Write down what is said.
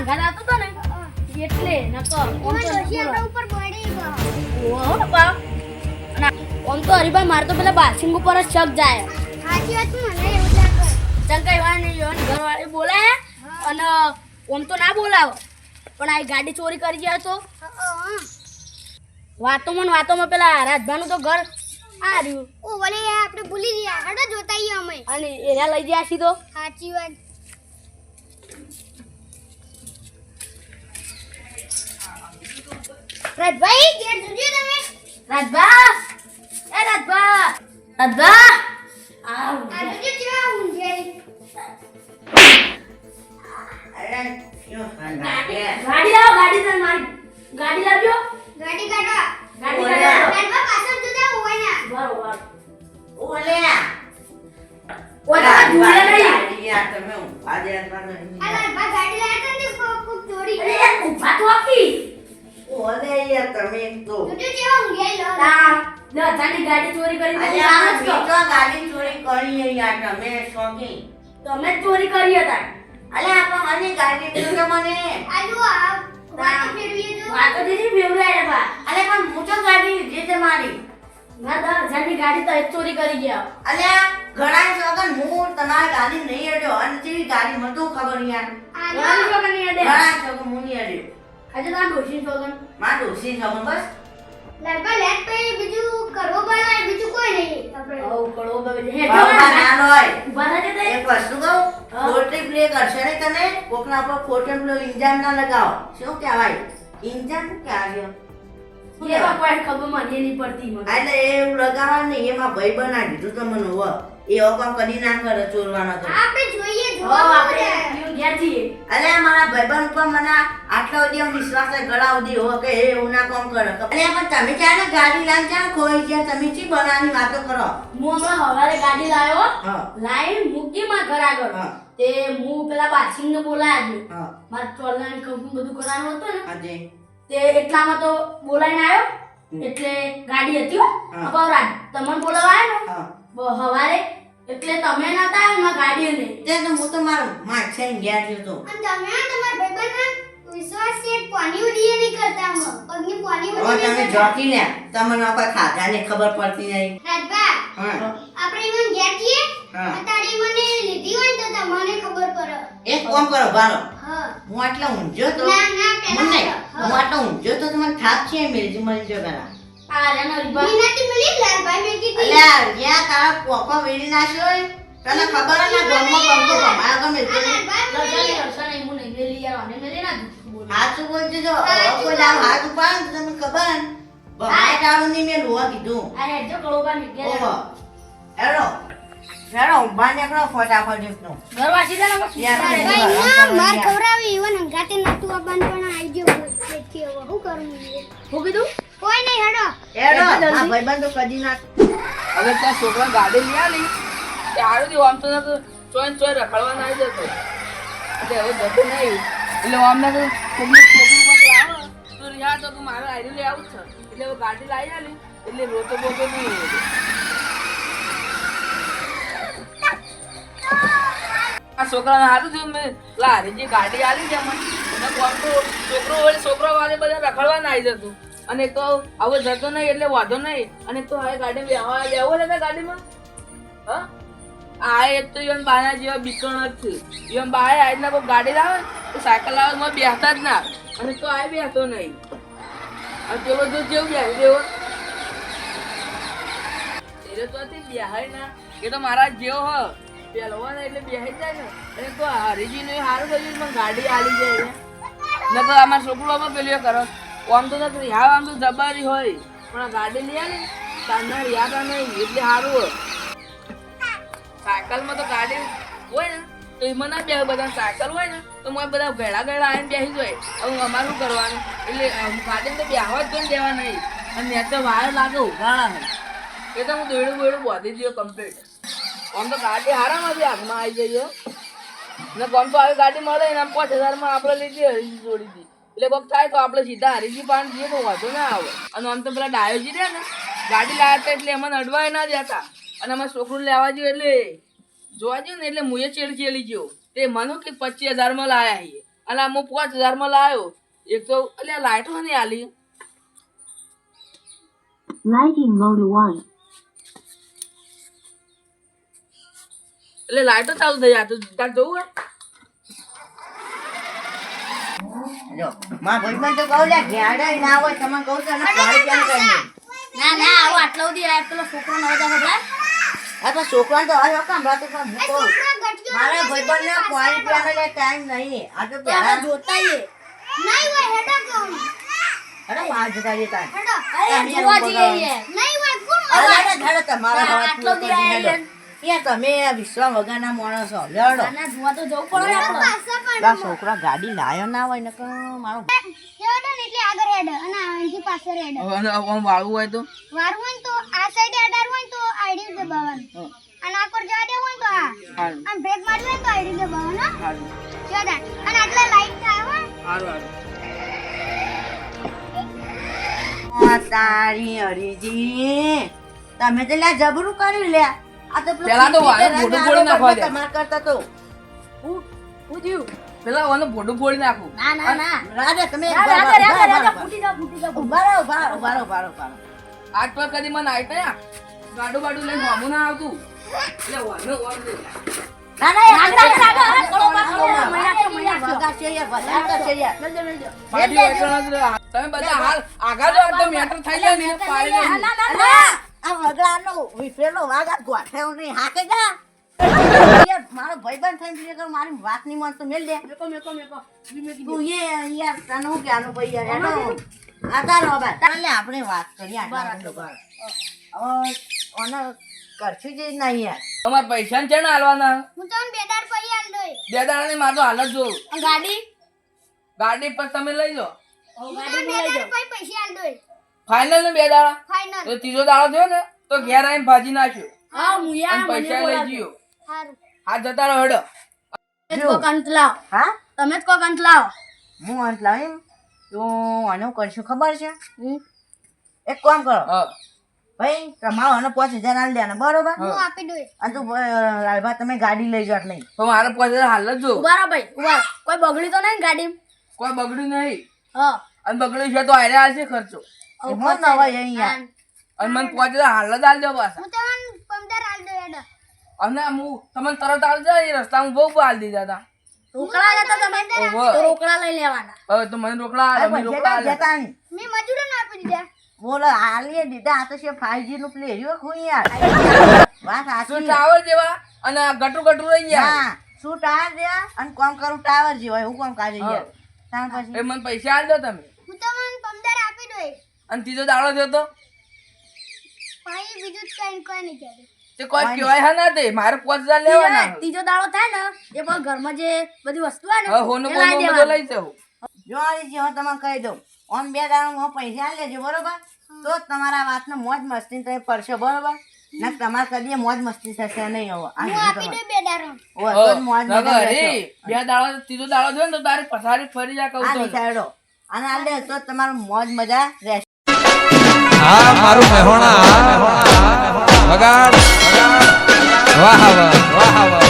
ઓય તો આવતો તો ને. એટલે નકો ઓમ તો એમાં ડોશી બોલો. આપણા ઉપર પડી ગયો. ઓહો બાપ. ઓમ તો હરીભાઈ મારે તો પેલા બાસિંગ ઉપર જ શક જાય. સાચી વાત મને એવું લાગે. ચલ કઈ યોન ઘરવાળી બોલાય અને ઓમ તો ના બોલાવો. પણ આ ગાડી ચોરી કરી ગયા તો? વાતોમાં વાતોમાં પેલા રાજભાનું તો ઘર આ રહ્યું ઓ વલે આપણે ભૂલી ગયા. હડો જોતા અમે. અને એના લઈ ગયા સીધો? તો સાચી વાત. રાજભાઈ ગેટ જોજો તમે. રાજભા એ રાજભા રાજભા. આ જોજો કેવા ઊંઘે? ગાડી લાવો ગાડી તાર મારી. ગાડી લાવજો. ગાડી કાઢો. ગાડી ઓલે. કાઢો. રાજભા પાછળ જોતા હોય ને બરોબર ઓય તમે. ઝૂલે નહીં. આ રાજભા ગાડી લાયા ગાડી ને ખૂબ ખૂબ ચોરી અરે યાર તમે તો. તું જે ઊંઘે લો ના અચાનક ગાડી ચોરી કરી તો જાણ જ કહો. ગાડી ચોરી કરી યાર તમે શોખી તમે ચોરી કરી હતા અલે આપો મને ગાડી દીધું તો મને. આજુ આ વાતો ફેરવીએ તો વાતો દીધી ફેવરાય બા. અલે પણ હું તો ગાડી જે છે મારી. ના જાની ગાડી તો ચોરી કરી ગયા. અલે ઘણા સોગન હું તમારી ગાડી નહીં અડ્યો. અને જેવી ગાડી મને તો ખબર યાર. ઘણા લોકો નહીં અડે ઘણા સોગન હું નહીં અડ્યો. આજે તાર ડોશી સોગન. મારા ડોશી સોગન બસ? રાજભા લેટ પે બીજું કરવો બનાય બીજું કોઈ નહીં. આપણે ઓ કરવો બબે હે તો ના હોય. ઊભા થા એક વસ્તુ કહું હા. ખોટી પ્લે કરશે ને તને? કોકના પર ખોટે પેલો ઇન્જન ના લગાવો. શું કહેવાય? ઇન્જન શું કહેવાય? એ બા કોઈ ખબર મને નહીં પડતી મને. એટલે એવું લગાવવા નહીં એમાં ભાઈ બનાવી દીધું તો મને હોવ. એવો કામ કદી ના કરે ચોરવાનો તો. આપણે જોઈએ હો જોવા આપણે આપણે ઘેર જઈએ અલે મારા ભાઈબંધ આટલા આમ વિશ્વાસ ગળા ઉધી હો કે હે એવું ના કામ કરે. અલે પણ તમે ક્યાં ને ગાડી લાવી ક્યાં ખોઈ ગયા? તમે ચી બનાવવાની વાતો કરો? હું હમણાં હવારે ગાડી લાવ્યો હા. લાઈન મૂકી મારા ઘર આગળ. તે હું પેલા બાસિંગ ને બોલાયા મારે કંપની બધું કરવાનું હતું ને. તે એટલામાં તો બોલાઈને આવ્યો. એટલે ગાડી હતી. અપાવરાજ તમને બોલાવા ને? હવારે. એટલે તમે નતા આવ્યા ગાડી ને. તે તો હું તો મારો માં છે ને ગયા તો. અને તમે તમારા ભાઈબંધના તમે જોકી ને તમને કોઈ ખાધા ને ખબર પડતી નહીં. રાજભા, આપણે ઈવન ઘેર છીએ? હા. મને લીધી હોય તો તમને ખબર પડે. એક કામ કરો હું. આટલો ઊંઝો તો ના ના હું. હું આટલો ઊંઝો તો તમને થાપ છે મેલજી મળી જો પેલા. આ રે નરીબા મીનાથી મળી લાલભાઈ મેં કીધી. અલ્યા જ્યાં તારા કોકો વેડી નાખ્યો તને ખબર ના ગમો ગમતો કમાયા ગમે લાલભાઈ લજાની મળી નહીં હું નહીં મેલી યાર અને મેલી ના હાથ બોલજો જો. કોઈ હાથ ઉપાડ ને તો તમને ખબર ને. ભમાય ટાળું નહીં મેં લોવા કીધું. અરે જો કળોબા નીકળે ઓહો. એરો નીકળો ફટાફટ એકનો ઘર વાસી દે બસ યાર, તારે. ભાઈ. ભાઈ ના માર ખવડાવી. ઈવન હંગાતે નતું આવવાનું પણ આવી ગયો. તેથી હવે કરું? હું? કીધું? કોઈ નહીં હેડો. આ ભાઈબંધ તો કદી ના હવે ત્યાં છોકરા ગાડી લઈ આલી. તે આડું આમ તો ના તો ચોય રખડવા ના આવી જતો. એટલે હવે જતો નહીં. એટલે અમને તો કોકની છોકરી પર લાવો તો રિયા તો મારે આઈડી લઈ આવું છે. એટલે ગાડી લાવી આલી. એટલે રોતો બોતો નહીં. આ છોકરાને હારું થયું મેં. પેલા જે ગાડી આલી છે મને તો છોકરો વળી છોકરા વાળે બધા રખડવા આવી જતું. અને તો આવો જતો નહીં, એટલે વાંધો નહીં. અને તો હવે ગાડી લેવા લેવો ને ગાડીમાં? હા? આ એક તો ઈવન બાના જેવા બીકણ જ છે. ઈવન બાએ આજના કોઈ ગાડી લાવે તો સાયકલ લાવે તો મને બેસતા જ ના અને તો આ બેસતો નહીં. અને પેલો બધું જેવું બેસી દેવો એટલે તો હતી બેહાય ના. એ તો મારા જેવો હ. પેલો ને એટલે બેહાઈ જાય ને અને તો હરીજી નું સારું થયું પણ ગાડી આવી જાય ને તો અમારા છોકરો અમે પેલું કરો. આમ તો નથી હા આમ તો જબારી હોય. પણ ગાડી લઈ આવે તારના રિયાતા નહીં, એટલે સારું હોય. સાયકલમાં તો ગાડી હોય ને, તો એમાં ના બે બધા સાયકલ હોય ને, તો મને બધા ભેળા ગયેલા આવીને બેસી જોઈએ હવે અમારું કરવાનું. એટલે ગાડી તો બેહવા જ કોઈ દેવા નહીં. અને મેં તો વાયર લાગે ઉઘાડા એ તો હું દોડું બોડું બોધી દઉં કમ્પ્લીટ આમ તો ગાડી હારામાંથી હાથમાં આવી જઈએ ને કોમ તો આવી ગાડી મળે ને આમ પાંચ હજારમાં આપણે લીધી હરીજી જોડી હતી એટલે કોક થાય તો આપણે સીધા હરીજી પાન જઈએ તો વાંધો ના આવે. અને આમ તો પેલા ડાયોજી રહ્યા ને, ગાડી લાવ્યા હતા એટલે એમાં અડવાય ના જતા અને અમારે છોકરું લેવા ગયો એટલે. જોવા ગયો ને એટલે મુએ ચેડ ચેડી ગયો. તે મને કે પચીસ હજારમાં લાયા છીએ અને હું પાંચ હજારમાં લાવ્યો એક તો એટલે લાઈટો નહીં આલી. Lighting mode 1. એટલે લાઈટો ચાલુ થઈ જાય. તો તાર જવું જો તો કહું લે ઘેડા ના હોય તમે કહું દે? ના ના આવો આટલો સુધી આ પેલો છોકરો નવો જા આ તો છોકરાને તો હવે કામ રાતે કામ હું છોકરા ગટક્યો મારા ભાઈબંધને પાણી. પીવાનો લે ટાઈમ નહીં. આ તો પહેલા જોતા આઈએ નહીં હોય હેડો કહું અરે બહાર જતા રહેતા હેડો. અરે જોવા જઈએ નહીં હોય કોણ અરે અરે ધાડો તમારા આટલો દી આયા યાર. યાર તમે વિશ્વા વગરના માણસ. છો લડો ના, ના, જોવા તો જવું પડે આપણે. પણ છોકરા ગાડી લાયો ના હોય ને મારો હેડો ને એટલે આગળ હેડો અને અહીંથી પાછળ હેડો હવે આમ વાળવું હોય તો? વારવું હોય તો આ સાઈડે અડાડવું હોય તો આઈડી દબાવવાનું. અને આ કોર જવા દેવું હોય તો આ. હારું. બ્રેક મારવું હોય તો આઈડી દબાવવાનું. હારું. જોરદાર અને આટલા લાઈટ થાય હો હારું હારું. તારી હરીજી. તમે તો લ્યા જબરું કર્યું લ્યા. આ તો પેલા તો વાળે મોઢું ફોડી નાખવા દે. તમારે કરતા તો હું-? પેલા ઓને ભોડું ફોડી નાખું. ના, ના, ના. રાજા તમે રાજા, આજ પર કદી મને આઈ ગાડું બાડું લઈને મામું ના આવતું. એટલે વાનો વાનો ના, ના, રાજા, રાજા, રાજા, અરે, થોડો પાક કરો. ના, મહિના છે, છે. યાર, વગાડશે યાર. મેલજો, મેલજો. પાડી વેચવાના તમે બધા હાલ આગા જો તો મેટર થઈ જાય ને પાડી ના, ના, ના, આ વગડાનો વિફરેલો વાઘ આ ગોઠેવો નહીં, હાકે જા. યાર, મારો ભાઈબંધ થઈને બીજે મારી વાત નહીં માનતો, મેલ દે. મેકો, મેકો, મેકો. તું એ યાર, તને હું કહેવાનું ભાઈ યાર, હેડો. આ તારો હવે. ચાલ આપણે વાત કરીએ આટલા બધું કર. હવે ઓને કરશું જ નહીં યાર. તમાર પૈસા છે ને હાલવાના? હું તમને બે દાડ પૈ આલ દોય બે દાડાની માર તો હાલત જો આ ગાડી? ગાડી પર તમે લઈ લો. પૈસા આલ દોય ફાઇનલ ને બે દાડા? ફાઈનલ તો ત્રીજો દાડો થયો ને તો ઘેર આવીને ભાજી નાખ્યો. હા મુયા પૈસા લઈ. ગયો. આ જતા રહો હેડો. તમે કોક અંત લાવો. હા? તમે જ કોક અંત લાવો. હું અંત લાવીમ તો આનો કરશું ખબર છે? એક કામ કરો. ભાઈ તમારો આનો પાંચ હજાર આલી દે બરોબર? હું આપી દઉં અને તું લાલભા તમે ગાડી લઈ જાવ એટલે. નહીં તો મારે હજાર હાલ જ જો. ભાઈ ઊભા કોઈ બગડી તો નહીં ગાડી કોઈ બગડ્યું નહીં. હા. અને બગડ્યું છે તો આયરે હાલશે ખર્ચો. એ નવા અહીંયા. અને મને પાંચ હજાર હાલ જ હાલ દો પાછા. હું તમને પંદર હાલ દોય હેડો. અને હું તમને તરત આવી જાય એ હું બહુ હાલ દીધા હતા. રોકડા લેતા તમે તો રોકડા લઈ લેવાના. હવે તો મને રોકડા હાલ રોકડા જતા હાલ જતા નહીં આપી દીધા. બોલો હાલીએ દીધા. આ તો છે ફાઈવનું પ્લે રહ્યો યાર વાત શું ટાવર જેવા? અને આ ગટુ ગટુ રહી ગયા? હા શું ટાવર દે અને કોમ કરું ટાવર જેવો હું કોમ કાઢે યાર તાણ એ મને પૈસા દો તમે. હું તમને પંદર આપી દોય અને ત્રીજો દાડો થયો તો? ભાઈ બીજું કઈ કોઈ નહીં કહેતું તે કોઈ કહેવાય હા ના તે મારે પાંચ હજાર લેવાના ત્રીજો- ત્રીજો દાડો થાય ને એ પણ ઘરમાં જે બધી વસ્તુ હોય ને હોનું એ બધું લઈ જવું જો આવી જે હું તમને કહી દઉં આમ બે દાડા હું પૈસા લેજો બરોબર? તો તમારા વાતનો મોજ મસ્તી તમે પડશે બરોબર? ના તમારે કદી મોજ મસ્તી થશે નહીં હવે મોજ મજા બે દાડો ત્રીજો દાડો થયો ને તો તારે પથારી ફરી જા કહું તો. અને આ લે તો તમારો તમારું મોજ મજા રહેશે. હા મારું મહેણા વગાડ વાહ વાહ વાહ વાહ